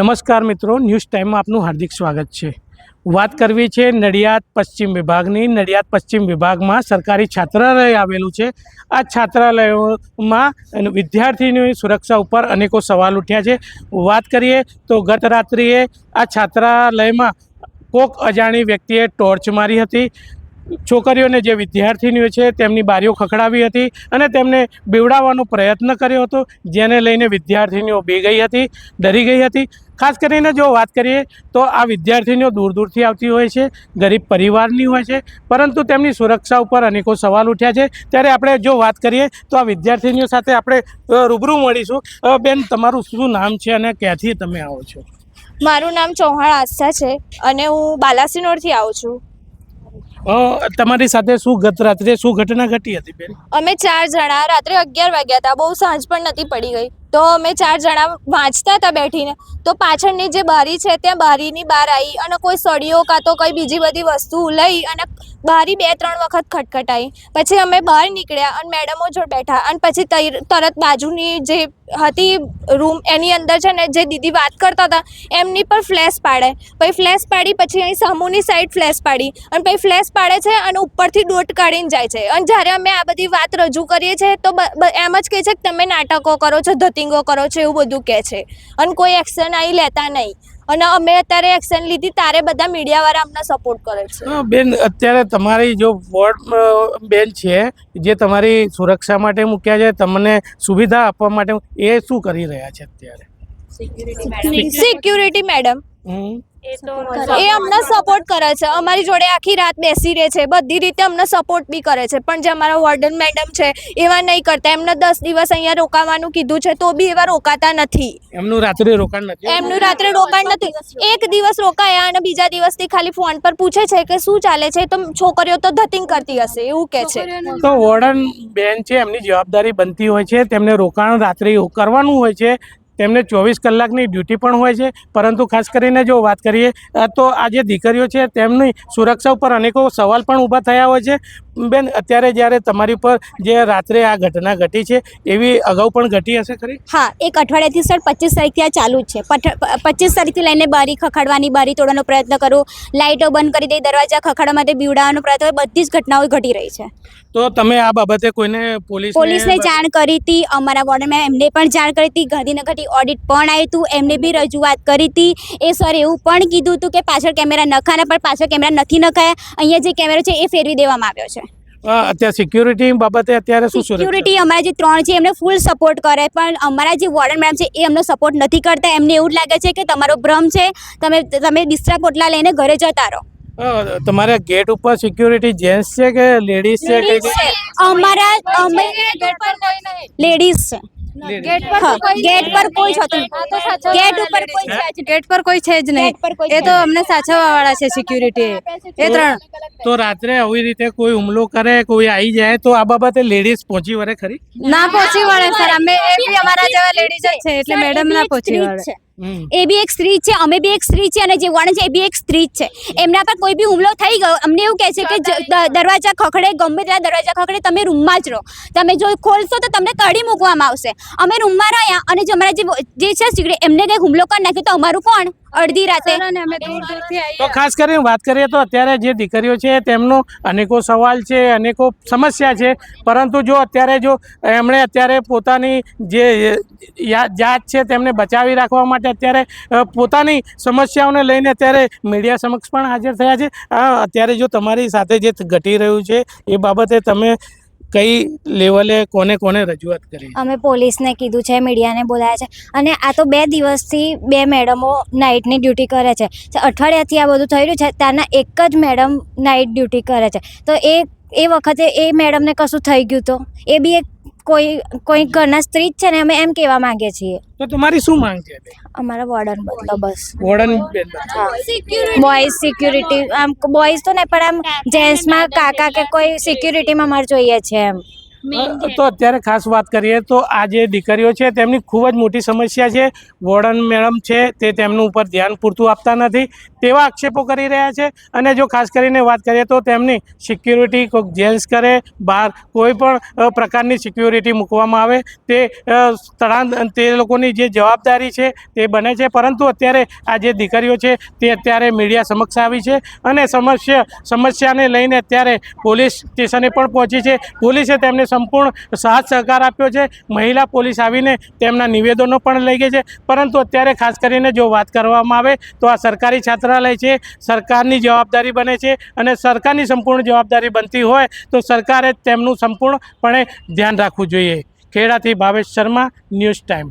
નમસ્કાર મિત્રો, ન્યૂઝ ટાઈમમાં આપનું હાર્દિક સ્વાગત છે. વાત કરવી છે નડિયાદ પશ્ચિમ વિભાગની. નડિયાદ પશ્ચિમ વિભાગમાં સરકારી છાત્રાલય આવેલું છે. આ છાત્રાલયોમાં વિદ્યાર્થીની સુરક્ષા ઉપર અનેકો સવાલ ઉઠ્યા છે. વાત કરીએ તો ગત રાત્રિએ આ છાત્રાલયમાં કોક અજાણી વ્યક્તિએ ટોર્ચ મારી હતી. છોકરીઓને જે વિદ્યાર્થીનીઓ છે તેમની બારીઓ ખખડાવી હતી અને તેમને બીવડાવવાનો પ્રયત્ન કર્યો હતો, જેને લઈને વિદ્યાર્થીનીઓ બી ગઈ હતી, ડરી ગઈ હતી. ખાસ કરીને જો વાત કરીએ તો આ વિદ્યાર્થીનીઓ દૂર દૂરથી આવતી હોય છે, ગરીબ પરિવારની હોય છે, પરંતુ તેમની સુરક્ષા ઉપર અનેકો સવાલ ઉઠ્યા છે. ત્યારે આપણે જો વાત કરીએ તો આ વિદ્યાર્થીનીઓ સાથે આપણે રૂબરૂ મળીશું. બેન, તમારું શું નામ છે અને ક્યાંથી તમે આવો છો? મારું નામ ચૌહાણ આસ્થા છે અને હું બાલાસિનોરથી આવું છું. તમારી સાથે શું ગત રાત્રે શું ઘટના ઘટી હતી અમે ચાર જણા રાત્રે અગિયાર વાગ્યા હતા. બહુ સાંજ પણ નથી પડી ગઈ. તો અમે ચાર જણા વાંચતા હતા બેઠીને. તો પાછળની જે બારી છે, ત્યાં બારીની બહાર આવી અને કોઈ સળીઓ કાં તો કોઈ બીજી બધી વસ્તુ લઈ અને બારી બે ત્રણ વખત ખટખટાઈ. પછી અમે બહાર નીકળ્યા અને મેડમો જોડ બેઠા અને પછી તરત બાજુની જે હતી રૂમ એની અંદર છે ને જે દીદી વાત કરતા હતા, એમની પર ફ્લેશ પાડે. પછી ફ્લેશ પાડી, પછી અહીં સામુની સાઈડ ફ્લેશ પાડી. અને પછી ફ્લેશ પાડે છે અને ઉપરથી દોટ કાઢીને જાય છે. અને જ્યારે અમે આ બધી વાત રજૂ કરીએ છીએ, તો એમ જ કહે છે કે તમે નાટકો કરો છો, ધતિંગો કરો છો, એવું બધું કહે છે. અને કોઈ એક્શન અહીં લેતા નહીં. અને અમે અત્યારે એક્શન લીધી તારે બધા મીડિયાવાળા અમને સપોર્ટ કરે છે. બેન અત્યારે તમારી જો વોર્ડ બેન છે જે તમારી સુરક્ષા માટે મૂક્યા છે તમને સુવિધા આપવા માટે એ શું કરી રહ્યા છે અત્યારે? સિક્યુરિટી મેડમ હમ. એ અમને સપોર્ટ કરે. છે. અમારી જોડે આખી રાત બેસી રહે છે. બધી રીતે અમને સપોર્ટ બી કરે છે. પણ જે અમારા વોર્ડન મેડમ છે એવા નહીં કરતા. એમને દસ દિવસ અહીંયા રોકાવાનું કીધું છે તો બી એવા રોકાતા નથી. એમનું રાત્રે રોકાણ નથી એમનું રાત્રે રોકાણ નથી. એક દિવસ રોકાયા અને બીજા દિવસથી ખાલી ફોન પર પૂછે છે કે શું ચાલે છે? તો છોકરીઓ તો ધતિંગ કરતી હશે એવું કે છે. તો વોર્ડન બેન છે એમની જવાબદારી બનતી હોય છે. તેમને રોકાણ રાત્રે કરવાનું હોય છે. તેમને ચોવીસ કલાકની ડ્યુટી પણ હોય છે. પરંતુ ખાસ કરીને જો વાત કરીએ તો આ જે દીકરીઓ છે તેમની સુરક્ષા ઉપર અનેકો સવાલ પણ ઊભા થયા હોય છે. બેન અત્યારે જ્યારે તમારી ઉપર જે રાત્રે આ ઘટના ઘટી છે એવી અગાઉ પણ ઘટી હશે ખરી? હા એક અઠવાડિયાથી સર પચીસ તારીખથી આ ચાલુ જ છે. પચીસ તારીખથી લઈને બારી ખખાડવાની બારી તોડવાનો પ્રયત્ન કરું લાઇટો બંધ કરી દઈ દરવાજા ખખાડવા માટે બીવડાવવાનો પ્રયત્ન. બધી જ ઘટનાઓ ઘટી રહી છે. તો તમે આ બાબતે કોઈને પોલીસ પોલીસને જાણ કરી હતી અમારા વોર્ડમાં એમને પણ જાણ કરી હતી ગાંધીનગરથી ઓડિટ પણ આવ્યું હતું એમને બી રજૂઆત કરી હતી એ સર એવું પણ કીધું હતું કે પાછળ કેમેરા નખાના પણ પાછળ કેમેરા નથી નખાયા. અહીંયા જે કેમેરો છે એ ફેરવી દેવામાં આવ્યો છે. અત્યારે સિક્યુરિટી બાબતે અત્યારે શું સિક્યુરિટી અમારા જે ત્રણ છે એમને ફૂલ સપોર્ટ કરે. પણ અમારા જે વોર્ડન મેડમ છે એ અમને સપોર્ટ નથી કરતા. એમને એવું લાગે છે કે તમારો ભ્રમ છે તમે તમે બિસ્તરા પોટલા લઈને ઘરે જતા રહો. તમારા ગેટ ઉપર સિક્યુરિટી જેન્ટ્સ છે કે લેડીઝ છે છે. અમારા અમે લેડીઝ છે. ગેટ પર કોઈ જ હતું ગેટ ઉપર કોઈ છે જ નહીં. ગેટ પર કોઈ છે જ નહીં. ગેટ પર કોઈ એ તો અમને સાચવવા વાળા છે સિક્યુરિટી એ ત્રણ તો રાત્રે આવી રીતે કોઈ હુમલો કરે કોઈ આવી જાય તો આ બાબતે લેડીઝ પહોંચી વળે ખરી? ના પહોંચી વળે સર. અમે એ બી અમારા જેવા લેડીઝ જ છે એટલે મેડમ ના પહોંચી વળે. એ બી એક સ્ત્રી છે અમે બી એક સ્ત્રી છે અને જે વણ છે એ બી એક સ્ત્રી છે. એમના પર કોઈ બી હુમલો થઈ ગયો અમને એવું કહે છે કે દરવાજા ખખડે ગમે ત્યાં દરવાજા ખખડે તમે રૂમમાં જ રહો. તમે જો ખોલશો તો તમને કાઢી મૂકવામાં આવશે. અમે રૂમમાં રહ્યા અને જે અમારા જે છે security, એમને કંઈ હુમલો કરી નાખ્યો તો અમારું કોણ? અડધી રાતે. તો ખાસ કરીને વાત કરીએ તો અત્યારે જે દીકરીઓ છે તેમનો અનેકો સવાલ છે અનેકો સમસ્યા છે. પરંતુ જો અત્યારે જો એમણે અત્યારે પોતાની જે જાત છે તેમને બચાવી રાખવા માટે અત્યારે પોતાની સમસ્યાઓને લઈને અત્યારે મીડિયા સમક્ષ પણ હાજર થયા છે. અત્યારે જો તમારી સાથે જે ઘટી રહ્યું છે એ બાબતે તમે કઈ લેવલે કોને કોને રજૂઆત કરી? અમે પોલીસને કીધું છે, મીડિયાને બોલાયા છે. અને આ તો બે દિવસથી બે મેડમો નાઇટની ડ્યુટી કરે છે. અઠવાડિયાથી આ બધું થઈ રહ્યું છે, ત્યાંના એક જ મેડમ નાઇટ ડ્યુટી કરે છે. તો એ એ વખતે એ મેડમને કશું થઈ ગયું તો? એ બી એક કોઈ કોઈ ઘરના સ્ત્રી જ છે ને અમે એમ કહેવા માંગીએ છીએ. તો તમારી શું માંગ છે અમારા વોર્ડન બદલો બસ. વોર્ડન બોયઝ સિક્યુરિટી આમ બોયઝ તો નહીં પણ આમ જેન્ટ્સમાં કાકા કે કોઈ સિક્યુરિટીમાં મારે જોઈએ છે એમ. તો અત્યારે ખાસ વાત કરીએ તો આ જે દીકરીઓ છે તેમની ખૂબ જ મોટી સમસ્યા છે. વોર્ડન મેડમ છે તે તેમનું ઉપર ધ્યાન પૂરતું આપતા નથી. તેવા આક્ષેપો કરી રહ્યા છે. અને જો ખાસ કરીને વાત કરીએ તો તેમની સિક્યુરિટી કોઈક જેન્ટ્સ કરે બહાર કોઈ પણ પ્રકારની સિક્યુરિટી મૂકવામાં આવે તે સ્થળાંત તે લોકોની જે જવાબદારી છે તે બને છે. પરંતુ અત્યારે આ જે દીકરીઓ છે તે અત્યારે મીડિયા સમક્ષ આવી છે અને સમસ્યા સમસ્યાને લઈને અત્યારે પોલીસ સ્ટેશને પણ પહોંચી છે. પોલીસે તેમને સંપૂર્ણ સાથ સહકાર આપ્યો છે. મહિલા પોલીસ આવીને તેમના નિવેદનો પણ લઈ ગઈ છે. પરંતુ અત્યારે ખાસ કરીને જો વાત કરવામાં આવે તો આ સરકારી છાત્રાલય છે. સરકારની જવાબદારી બને છે અને સરકારની સંપૂર્ણ જવાબદારી બનતી હોય તો સરકારે તેમનું સંપૂર્ણપણે ધ્યાન રાખવું જોઈએ. ખેડાથી ભાવેશ શર્મા, ન્યૂઝ ટાઈમ.